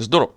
Здоров!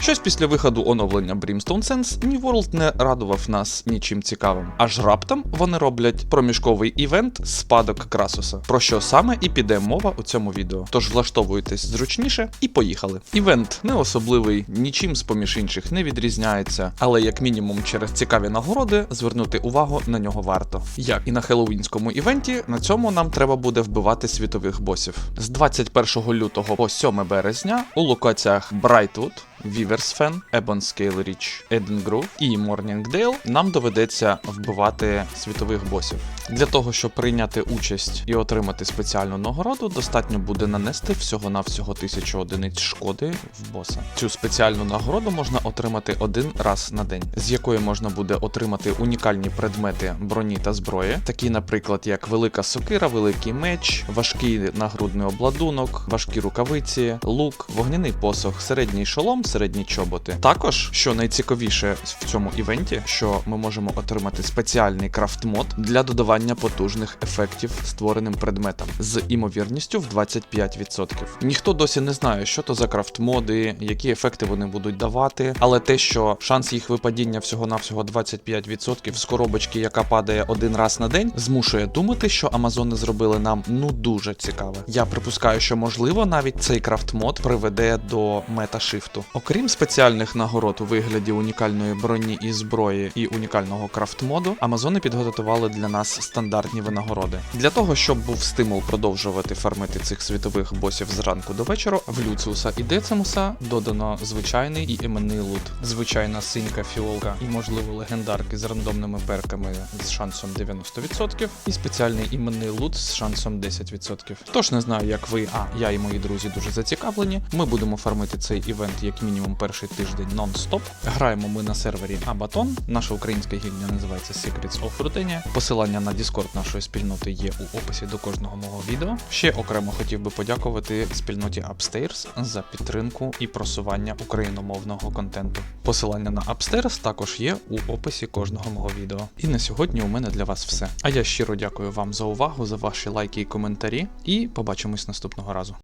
Щось після виходу оновлення Brimstone Sense New World не радував нас нічим цікавим. Аж раптом вони роблять проміжковий івент спадок Красуса. Про що саме і піде мова у цьому відео. Тож влаштовуйтесь зручніше і поїхали. Івент не особливий, нічим з поміж інших не відрізняється, але як мінімум через цікаві нагороди звернути увагу на нього варто. Як і на хеллоуінському івенті, на цьому нам треба буде вбивати світових босів. З 21 лютого по 7 березня у локаціях Брайтвуд, Віверсфен, Ebonscale Скейлріч, Еденгру і Морнінгдейл, нам доведеться вбивати світових босів. Для того, щоб прийняти участь і отримати спеціальну нагороду, достатньо буде нанести всього-навсього тисячу одиниць шкоди в боса. Цю спеціальну нагороду можна отримати один раз на день, з якої можна буде отримати унікальні предмети броні та зброї, такі, наприклад, як велика сокира, великий меч, важкий нагрудний обладунок, важкі рукавиці, лук, вогняний посох, середній шолом, середні чоботи. Також, що найцікавіше в цьому івенті, що ми можемо отримати спеціальний крафт-мод для додавання потужних ефектів створеним предметам з імовірністю в 25%. Ніхто досі не знає, що то за крафт-моди, які ефекти вони будуть давати, але те, що шанс їх випадіння всього-навсього 25% з коробочки, яка падає один раз на день, змушує думати, що Амазони зробили нам ну дуже цікаве. Я припускаю, що можливо навіть цей крафт-мод приведе до мета-шифту. Окрім спеціальних нагород у вигляді унікальної броні і зброї і унікального крафт-моду, Амазони підготували для нас стандартні винагороди. Для того, щоб був стимул продовжувати фармити цих світових босів зранку до вечора, в Люциуса і Децимуса додано звичайний і іменний лут. Звичайна синька фіолка і, можливо, легендарки з рандомними перками з шансом 90%, і спеціальний іменний лут з шансом 10%. Тож не знаю, як ви, а я і мої друзі дуже зацікавлені. Ми будемо фармити цей івент як мінімум перший тиждень нон-стоп. Граємо ми на сервері Абатон. Наша українська гільдія називається Secrets of Rutenia. Посилання на Discord нашої спільноти є у описі до кожного мого відео. Ще окремо хотів би подякувати спільноті Upstairs за підтримку і просування україномовного контенту. Посилання на Upstairs також є у описі кожного мого відео. І на сьогодні у мене для вас все. А я щиро дякую вам за увагу, за ваші лайки і коментарі, і побачимось наступного разу.